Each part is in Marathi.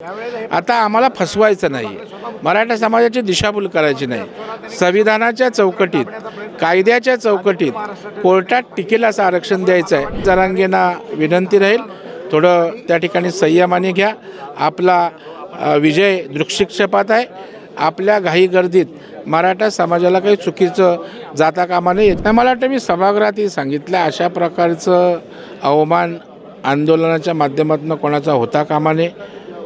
आता आम्हाला फसवायचं नाही. मराठा समाजाची दिशाभूल करायची नाही. संविधानाच्या चौकटीत कायद्याच्या चौकटीत कोर्टात टिकेल असं आरक्षण द्यायचं आहे जरांगेंना विनंती राहील थोडं त्या ठिकाणी संयमाने घ्या. आपला विजय दृक्षिक्षेपात आहे. आपल्या घाई गर्दीत मराठा समाजाला काही चुकीचं जाता कामा नये. नाही मला वाटतं मी सभागृहातही सांगितलं अशा प्रकारचं अवमान आंदोलनाच्या माध्यमातून कोणाचा होता कामा नये.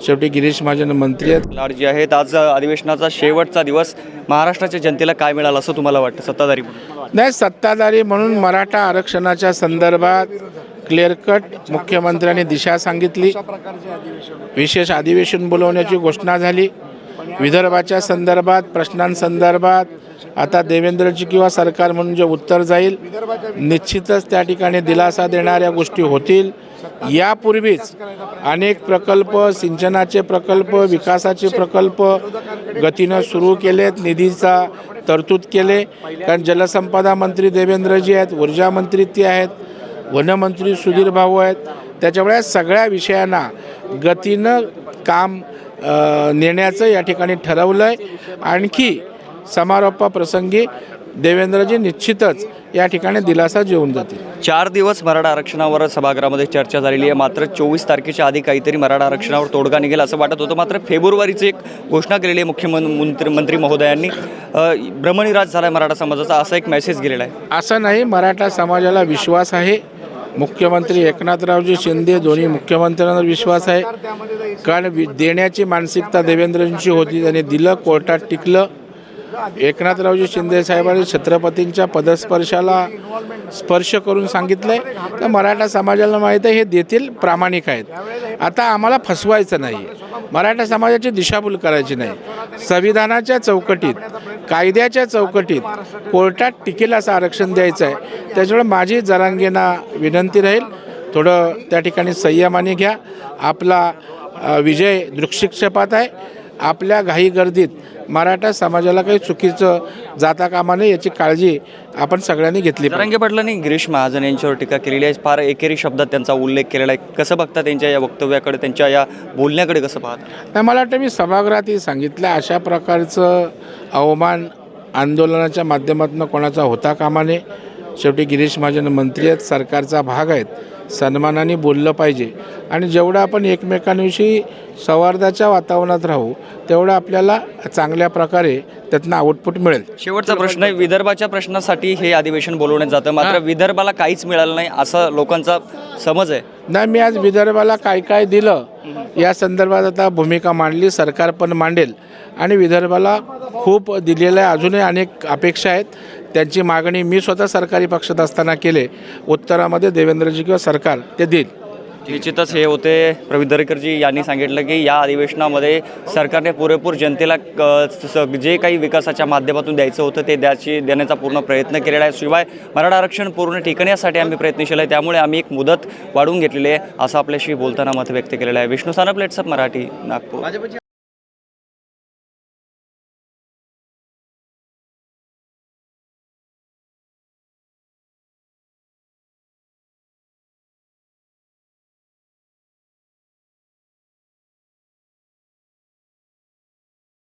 शेवटी गिरीश महाजन मंत्री आहेत. लाड जी आहेत आज अधिवेशनाचा शेवटचा दिवस महाराष्ट्राच्या जनतेला काय मिळालं असं तुम्हाला वाटतं? सत्ताधारी नाही सत्ताधारी म्हणून मराठा आरक्षणाच्या संदर्भात क्लिअर कट मुख्यमंत्र्यांनी दिशा सांगितली. विशेष अधिवेशन बोलवण्याची घोषणा झाली. विदर्भाच्या संदर्भात प्रश्नांसंदर्भात आता देवेंद्रजी किंवा सरकार म्हणून जे उत्तर जाईल निश्चितच त्या ठिकाणी दिलासा देणाऱ्या गोष्टी होतील. यापूर्वीच अनेक प्रकल्प सिंचनाचे प्रकल्प विकासाचे प्रकल्प गतीनं सुरू केलेत. निधीचा तरतूद केले. कारण जलसंपदा मंत्री देवेंद्रजी आहेत ऊर्जा मंत्री ते आहेत वनमंत्री सुधीर भाऊ आहेत. त्याच्यामुळे सगळ्या विषयांना गतीनं काम नेण्याचं या ठिकाणी ठरवलं आहे आणखी समारोपाप्रसंगी देवेंद्रजी निश्चितच या ठिकाणी दिलासा देऊन जातील. चार दिवस मराठा आरक्षणावर सभागृहामध्ये चर्चा झालेली आहे. मात्र चोवीस तारखेच्या आधी काहीतरी मराठा आरक्षणावर तोडगा निघेल असं वाटत होतं. मात्र फेब्रुवारीची एक घोषणा केलेली आहे मुख्यमंत्री मंत्री महोदयांनी. अ, भ्रमनिराज झाला आहे मराठा समाजाचा. असा एक मेसेज गेलेला आहे. असं नाही मराठा समाजाला विश्वास आहे. मुख्यमंत्री एकनाथरावजी शिंदे दोन्ही मुख्यमंत्र्यांवर विश्वास आहे. कारण देण्याची मानसिकता देवेंद्रजींची होती. त्यांनी दिलं कोर्टात टिकलं. एकनाथरावजी शिंदे साहेबांनी छत्रपतींच्या पदस्पर्शाला स्पर्श करून सांगितलंय. तर मराठा समाजाला माहीत आहे हे देतील प्रामाणिक आहेत. आता आम्हाला फसवायचं नाही. मराठा समाजाची दिशाभूल करायची नाही. संविधानाच्या चौकटीत कायद्याच्या चौकटीत कोर्टात टिकेल असं आरक्षण द्यायचं आहे. त्याच्यामुळे माझी जरांगेंना विनंती राहील. थोडं त्या ठिकाणी संयमाने घ्या. आपला विजय दृक्षिक्षेपात आहे. आपल्या घाई गर्दीत मराठा समाजाला काही चुकीचं जाता कामा नये याची काळजी आपण सगळ्यांनी घेतली जरांगे पाटलांनी गिरीश महाजन यांच्यावर टीका केलेली आहे. फार एकेरी शब्दात त्यांचा उल्लेख केलेला आहे. कसं बघता त्यांच्या या वक्तव्याकडे त्यांच्या या बोलण्याकडे कसं पाहता? नाही मला वाटतं मी सभागृहातही सांगितलं अशा प्रकारचं अवमान आंदोलनाच्या माध्यमातून कोणाचा होता कामा नये. शेवटी गिरीश महाजन मंत्री आहेत सरकारचा भाग आहेत. सन्मानाने बोललं पाहिजे. आणि जेवढं आपण एकमेकांविषयी संवादाच्या वातावरणात राहू तेवढं आपल्याला चांगल्या प्रकारे त्यातनं आउटपुट मिळेल. शेवटचा प्रश्न आहे विदर्भाच्या प्रश्नासाठी हे अधिवेशन बोलवण्यात जातं. मात्र विदर्भाला काहीच मिळालं नाही असा लोकांचा समज आहे. नाही मी आज विदर्भाला काय काय दिलं या संदर्भात आता भूमिका मांडली सरकार पण मांडेल. आणि विदर्भाला खूप दिलेलं आहे अजूनही अनेक अपेक्षा आहेत. त्यांची मागणी मी स्वतः सरकारी पक्षात असताना केले. उत्तरामध्ये देवेंद्रजी किंवा सरकार ते देईल. निश्चितच हे होते. प्रवीण दरेकरजी यांनी सांगितलं की या अधिवेशनामध्ये सरकारने पुरेपूर जनतेला क- जे काही विकासाच्या माध्यमातून द्यायचं होतं ते द्याची देण्याचा पूर्ण प्रयत्न केलेला आहे. शिवाय मराठा आरक्षण पूर्ण टिकण्यासाठी आम्ही प्रयत्नशील आहे. त्यामुळे आम्ही एक मुदत वाढवून घेतलेली आहे असं आपल्याशी बोलताना मत व्यक्त केलेलं आहे. विष्णू सानप लेट्सअप मराठी नागपूर.